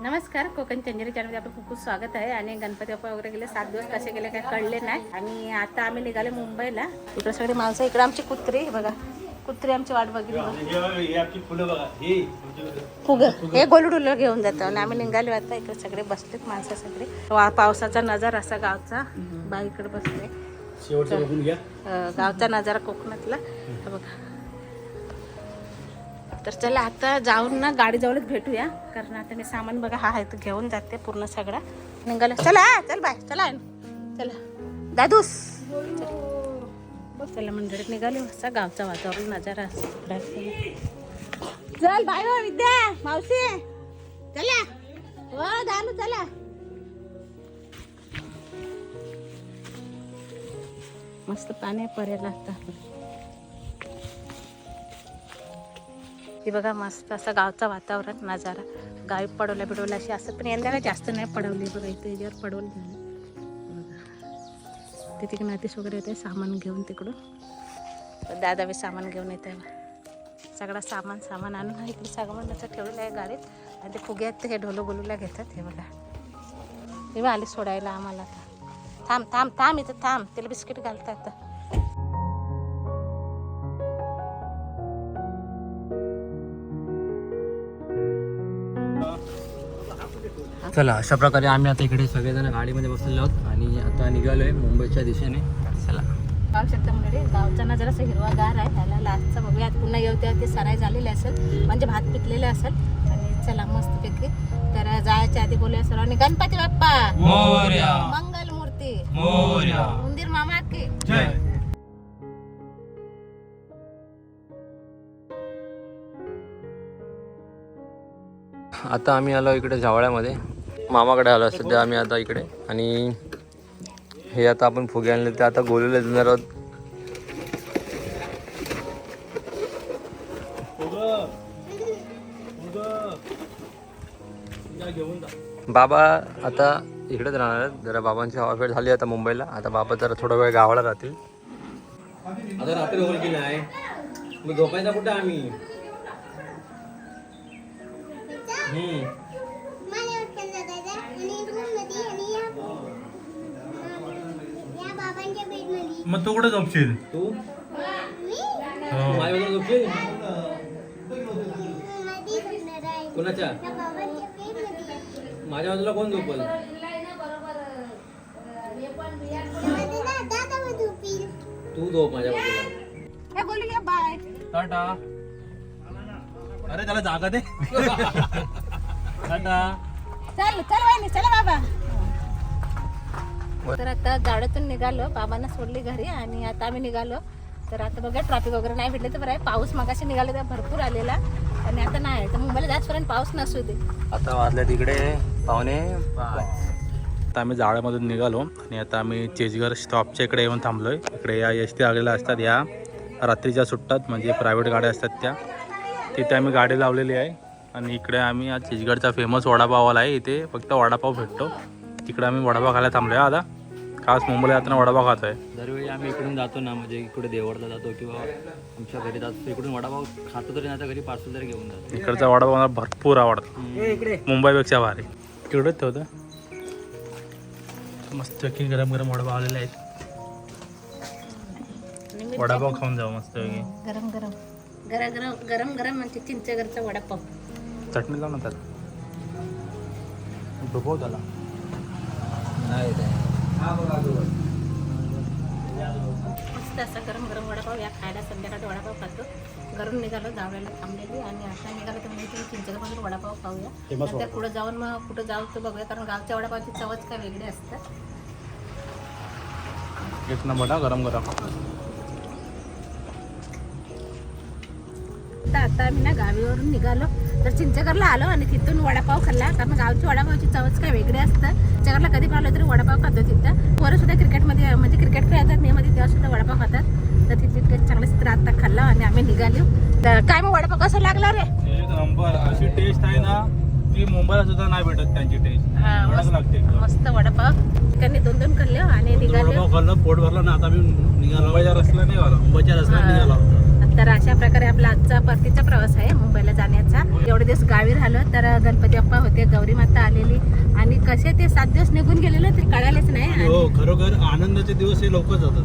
नमस्कार कोकण चंजेरी चॅनलमध्ये आपलं खूप खूप स्वागत आहे. आणि गणपती बाप्पा वगैरे गेले सात दिवस कसे गेले काय कळले नाही. आणि आता आम्ही निघाले मुंबईला. इकडे सगळी माणसं इकडे आमची कुत्री हे बघा. कुत्री आमची वाट बघितली फुग. हे गोलडुलं घेऊन जातो आणि आम्ही निघालो आता इकडे सगळे बसलेत माणसं सगळे. वा पावसाचा नजारा असा गावचा. बा इकडे बसले गावचा नजारा कोकणातला. हा बघा. तर चला आता जाऊन ना गाडी जवळच भेटूया. कारण आता मी सामान बघा हा आहे तर घेऊन जाते पूर्ण सगळा. निघालो. चला चल बाय चला. चला. दादूस. चला मंडळीत निघाले. असा गावचा वातावरण नजारा चल बाय हो विद्या मावशी. चला. हो दानू चला. मस्त पाणी पर्यायला आता. हे बघा मस्त असं गावचा वातावरण नजारा. गावी पडवल्या बिडवल्या अशी असं पण यंदा जास्त नाही पडवली बघा इथे याच्यावर पडवली झाली. ते तिकडे नातीस वगैरे येते सामान घेऊन तिकडून दादा बी सामान घेऊन येते सगळा सामान सामान आणून हा इकडे सामान असं ठेवलेलं आहे गाडीत. आणि ते फुगे आहेत ते हे ढोलो बोलूला घेतात हे बघा. हे आले सोडायला आम्हाला आता. थांब थांब थांब इथं थांब. तिला बिस्किट घालतात. आता चला अशा प्रकारे आम्ही आता इकडे सगळेजण गाडीमध्ये बसलेलो आहोत आणि आता निघालोय मुंबईच्या दिशेने. चला. पाहू शकता गावचा हिरवागार आहे. ह्याला लास्टचा पुन्हा येऊ तेव्हा ते सराई झालेले असेल. म्हणजे भात पिकलेले असेल. आणि चला मस्तपैकी तर जायच्या आधी बोलूया सर्वांनी. गणपती बाप्पा! मंगल मूर्ती उंदीर मामा की. आता आम्ही आलो इकडे जावळ्यामध्ये मामाकडे आलो सध्या आम्ही आता इकडे. आणि हे आता आपण फुगे आणले ते आता गोलेले देणार आहोत. बाबा आता इकडेच राहणार आहेत. जरा बाबांची हवाफेड झाली आता मुंबईला. आता बाबा जरा थोडा वेळ गावाला राहतील. आता रात्री होईल की नाही? मग झोपायचा कुठं आम्ही? मग तू कुठे झोपशील? तू? माझ्या झोपशील? कोणाच्या? माझ्या बाजूला कोण झोपल? तू झोप माझ्या बाजूला. हे बोलूया बाय टाटा. अरे त्याला जागा दे. टाटा. चल चल वहिनी चला बाबा. तर आता गाड्यातून निघालो बाबांना सोडली घरी आणि आता आम्ही निघालो. तर आता बघा ट्रॅफिक वगैरे नाही भेटले तर बरं आहे. पाऊस मगाशी निघाला तर भरपूर आलेला आणि आता नाही तर मुंबईला जास्तपर्यंत पाऊस नसू दे. आता वाजले तिकडे पावणे आता आम्ही जाळ्यामधून निघालो आणि आता आम्ही चेजगर स्टॉपच्या इकडे येऊन थांबलोय. इकडे या एस टी आलेल्या असतात या रात्रीच्या सुट्टात म्हणजे प्रायव्हेट गाड्या असतात त्या. तिथे आम्ही गाडी लावलेली आहे आणि इकडे आम्ही आज चेजगडचा फेमस वडापाववाला आहे. इथे फक्त वडापाव भेटतो. तिकडे आम्ही वडापाव खायला थांबलो आहे आता खास मुंबईला जाताना वडापाव खातोय दरवेळी आम्ही इकडून जातो ना म्हणजे इकडे देवडला जातो किंवा आमच्या घरी जातो इकडून वडापाव खातो तरी नाही घरी पार्सल तरी घेऊन जातो. इकडचा वडापाव मला भरपूर आवडतो. मुंबईपेक्षा भारी. तिकडेच ठेवतं मस्त की गरम गरम वडापाव आलेले आहेत. आणि मी वडापाव खाऊन जाऊ मस्त गरम गरम. गरम गरम गरम गरम म्हणजे चिंचगरचा वडापाव. चटणी लाव ना त्याला. डुबव त्याला मस्त असा गरम गरम वडापाव या खायला संध्याकाळचा वडापाव खातो. घरून निघालो जावळ्याला थांबलेली आणि आता निघालो तर म्हणजे चिंचगडमधून वडापाव खाऊया. नंतर पुढे जाऊन मग कुठं जाऊ तर बघूया कारण गावच्या वडापावची चवच काय वेगळी असतात एक नंबर गरम गरम. आता आम्ही ना गावीवरून निघालो. तर चिंचगडला आलो आणि तिथून वडापाव खाल्ला. कारण गावची वडापावची चवच काय वेगळी असतं. चिंचगडला कधी पण आलो तरी वडापाव खातो तिथं. पोरं सुद्धा क्रिकेटमध्ये म्हणजे क्रिकेट खेळतात नेहमी तेव्हा सुद्धा वडापाव खातात. तर तिथली टेस्ट चांगली तर आता खाल्ला आणि आम्ही निघालो. तर काय मग वडापाव कसा लागला रे? एक नंबर अशी टेस्ट आहे ना ती मुंबईला सुद्धा नाही भेटत त्यांची टेस्ट हा, लागते. मस्त वडापाव. त्यांनी दोन दोन खाल्ले आणि निघाले. पोट भरलं ना आता आम्ही निघालो. मुंबईच्या रस्त्याला निघालो. मुंबईच्या रस्त्याला निघालो. आता तर अशा प्रकारे आपला आजचा परतीचा प्रवास आहे मुंबईला जाण्याचा. एवढे दिवस गावी राहिलो तर गणपती बाप्पा होते गौरी माता आलेली. आणि कसे ते सात दिवस निघून गेलेलो ते कळालेच नाही. हो खरोखर आनंदाचे दिवस हे लवकर जातात.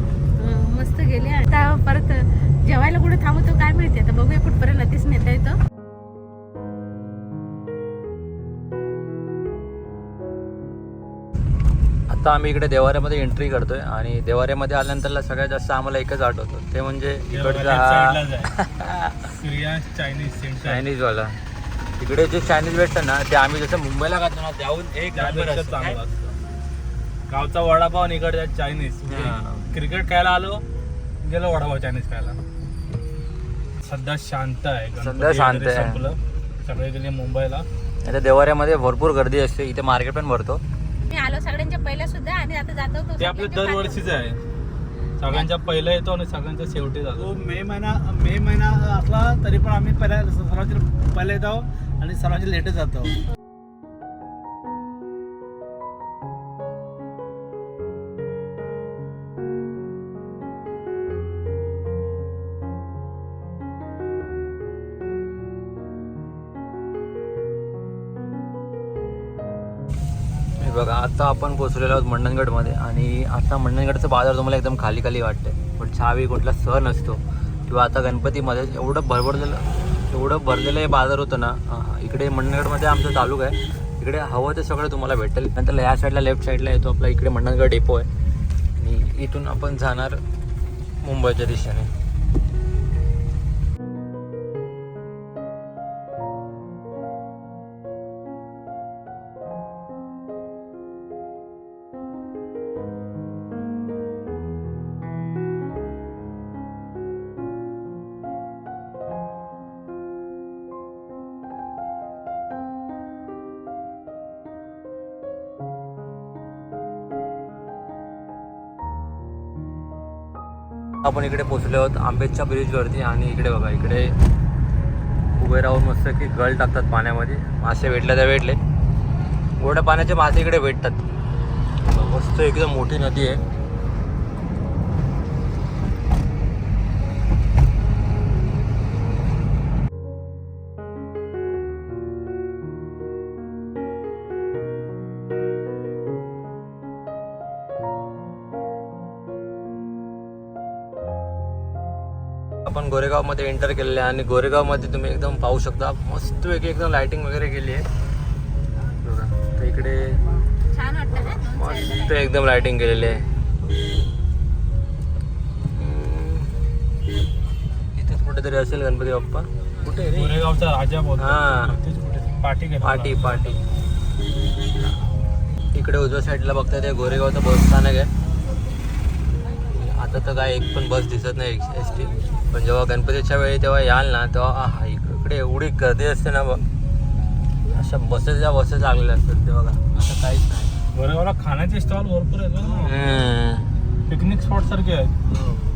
मस्त गेले. आता परत जेवायला कुठे थांबवतो काय माहिती? आता बघूया कुठपर्यंत नदीच नेता येतो. आता आम्ही इकडे देवाऱ्यामध्ये एंट्री करतोय आणि देवाऱ्यामध्ये आल्यानंतर सगळ्यात जास्त आम्हाला एकच आठवतं. ते म्हणजे इकडचा चायनीज सेंटर चायनीज वाला इकडे जे चायनीज भेटतं ना ते आम्ही जसं मुंबईला खातो ना त्याहून एक गावचा वडापाव आणि इकडच्या चायनीज. क्रिकेट खेळायला आलो गेलो वडापाव चायनीज खायला. सध्या शांत आहे. सध्या शांत आहे. सगळे गेले मुंबईला. आता देवाऱ्यामध्ये भरपूर गर्दी असते. इथे मार्केट पण भरतो. मी आलो सगळ्यांच्या पहिल्या सुद्धा आणि आता जातो तो ते आपलं सगळ्यांच्या दरवर्षीच आहे. सगळ्यांच्या पहिला येतो आणि सगळ्यांच्या शेवटी जातो. तो मे महिना मे महिना असला तरी पण आम्ही पहिल्या सर्वांचे पहिले येतो आणि सर्वांचे लेटच जातो बघा आता आपण पोचलेलो आहोत मंडणगडमध्ये आणि आता मंडणगडचं बाजार तुम्हाला एकदम खाली खाली वाटते पण छावी कुठला सण असतो किंवा आता गणपतीमध्ये एवढं भरभरलेलं एवढं भरलेलं हे बाजार होतं ना इकडे मंडणगडमध्ये आमचं तालुका आहे. इकडे हवं ते सगळं तुम्हाला भेटेल. नंतर ह्या साईडला लेफ्ट साईडला येतो आपला इकडे मंडणगड डेपो आहे. आणि इथून आपण जाणार मुंबईच्या दिशेने. आपण इकडे पोचलो आहोत आंबेच्या ब्रिजवरती आणि इकडे बघा इकडे उभे राहून मस्त की गळ टाकतात पाण्यामध्ये. मासे भेटले तर भेटले. गोड्या पाण्याचे मासे इकडे भेटतात. मस्त एकदम मोठी नदी आहे. आपण गोरेगावमध्ये एंटर केलेले आहे आणि गोरेगावमध्ये तुम्ही एकदम पाहू शकता. मस्त वेगळी एकदम लाइटिंग वगैरे केली आहे. तर इकडे मस्त. एकदम लाइटिंग केलेली आहे. इथेच कुठेतरी असेल गणपती बाप्पा. कुठे? गोरेगावचा राजा बोलतो. हा. पाठी केला पाटी पाटी इकडे उजव्या साईडला बघता ते गोरेगावचं बस स्थानक आहे. आता तर काय एक पण बस दिसत नाही एस टी पण जेव्हा गणपतीच्या वेळी तेव्हा याल ना तेव्हा आहा, इकडे एवढी गर्दी असते ना बघ. अशा बसेस ज्या बसेस लागलेल्या असतात ते बघा असं काहीच नाही. गोरेगावला खाण्याचे स्टॉल भरपूर आहेत. पिकनिक स्पॉट सारखे आहेत.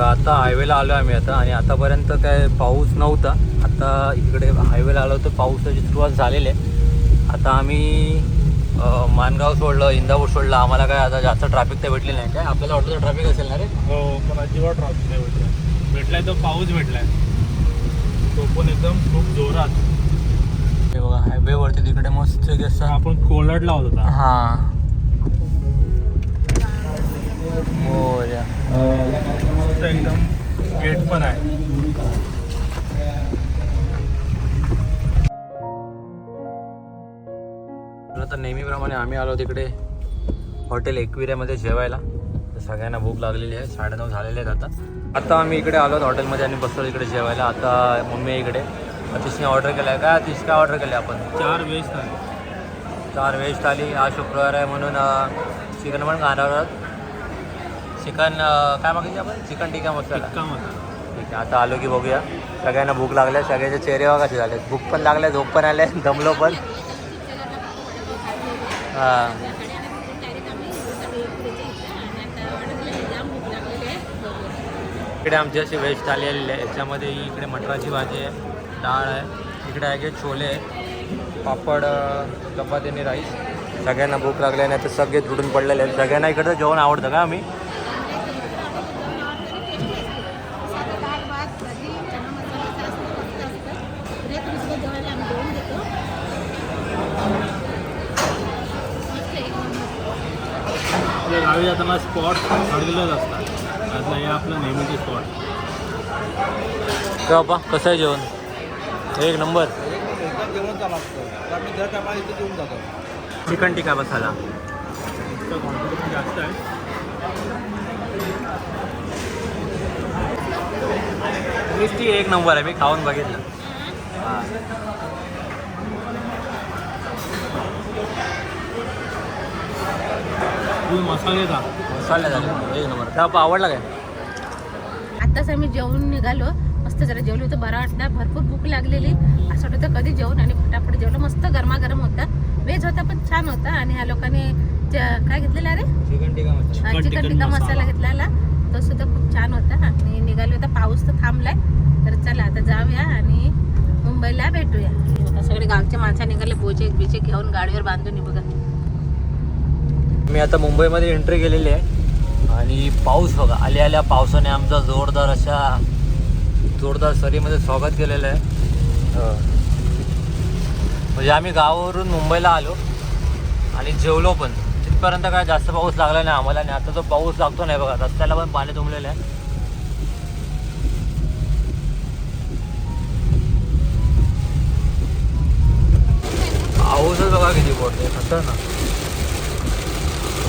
आता हायवेला आलो आम्ही आता आणि आतापर्यंत काय पाऊस नव्हता. आता इकडे हायवेला आलो तर पावसाची सुरुवात झालेली आहे. आता आम्ही मानगाव सोडलं इंदापूर सोडलं. आम्हाला काय आता जास्त ट्रॅफिक तर भेटली नाही. काय आपल्याला वाटतं ट्रॅफिक असेल ना रे? हो पण अजिबात ट्रॉफिक नाही भेटलाय भेटलाय तो पाऊस भेटलाय. तो पण एकदम खूप जोरात. हे बघा हायवेवरती तिकडे मस्त आपण कोलडला होत होता हां. मस्त एकदम गेट पण आहे. तर नेहमीप्रमाणे आम्ही आलो तिकडे हॉटेल एकविऱ्यामध्ये जेवायला. तर सगळ्यांना भूक लागलेली आहे. साडेनऊ झालेले आहेत आता. आता आम्ही इकडे आलो हॉटेलमध्ये आणि बसलो इकडे जेवायला. आता मम्मी इकडे. अतिशने ऑर्डर केलं आहे काय अतिश काय ऑर्डर केलं आपण? चार वेज आहे चार व्हेज थाली आज शुक्रवार आहे म्हणून चिकन पण खाणार आहोत. चिकन काय मागितलं आपण? चिकन टिक्का मसाला. का मला ठीक आहे आता आलो की बघूया. सगळ्यांना भूक लागल्या सगळ्यांचे चेहरे कसे झाले भूक पण लागल्या झोप पण आले दमलो पण. हां. इकडे आमची अशी वेस्ट आलेली आहे याच्यामध्ये इकडे मटराची भाजी आहे डाळ आहे इकडे आहे की छोले पापड चपाती आणि राईस. सगळ्यांना भूक लागली नाही तर सगळे तुटून पडलेले आहेत. सगळ्यांना इकडचं जेवण आवडतं का आम्ही? आपल्या गावी जाताना स्पॉट ठरलेलेच असतात. त्यातलं हे आपलं नेहमीचे स्पॉट का बाबा कसं आहे जेवण? एक नंबर. जेवण चालू असतं तर आम्ही दर टायमाला इथे जेवून जातो चिकन मसाला. क्वांटिटी पण जास्त आहे. टेस्टी एक नंबर आहे मी खाऊन बघितलं. मसालेदार एक नंबर. आवडला काय? आत्ताच आम्ही जेवून निघालो. मस्त जरा जेवलो होतं. बरं वाटलं. भरपूर भूक लागलेली. असं वाटत होतं कधी जेवण आणि फटाफट जेवलं. मस्त गरमागरम होता. व्हेज होता पण छान होता. आणि ह्या लोकांनी काय घेतलेलं अरे चिकन टिक्का मसाला. हा, चिकन टिक्का मसाला. घेतलेला. तो सुद्धा खूप छान होता. आणि निघालो. होता पाऊस तर थांबलाय. तर चला आता जाऊया आणि मुंबईला भेटूया. सगळे गावचे माणसं निघाले बोचे बिचे घेऊन गाडीवर बांधून हे बघा. मी आता मुंबईमध्ये एंट्री केलेली आहे. आणि पाऊस बघा आल्या आल्या पावसाने आमचा जोरदार अशा जोरदार सरीमध्ये स्वागत केलेलं आहे. म्हणजे आम्ही गावावरून मुंबईला आलो आणि जेवलो पण. तिथपर्यंत काय जास्त पाऊस लागला नाही आम्हाला आणि आता तो पाऊस लागतो नाही बघा. रस्त्याला पण पाणी तुंबलेलं आहे. किती पडतोय खतर ना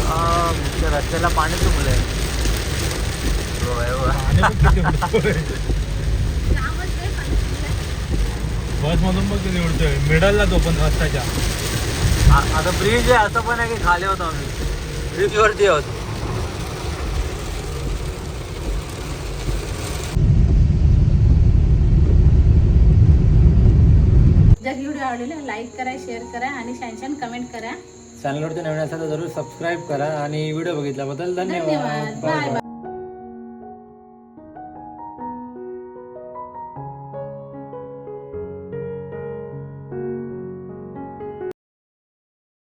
हा त्या रस्त्याला पाणी तुंबलंय. बघा, हे बघा. किती उडतोय. मिडलला तो पण रस्त्याच्या. आ- आता ब्रिज आहे असं पण आहे की खाली होतो आम्ही. ब्रिजवरती आहोत जर व्हिडिओ आवडलेला लाईक करा शेअर करा आणि छान छान कमेंट करा. चॅनलवरती नवीन असेल तर जरूर सबस्क्राईब करा आणि व्हिडिओ बघितल्याबद्दल धन्यवाद. Bye bye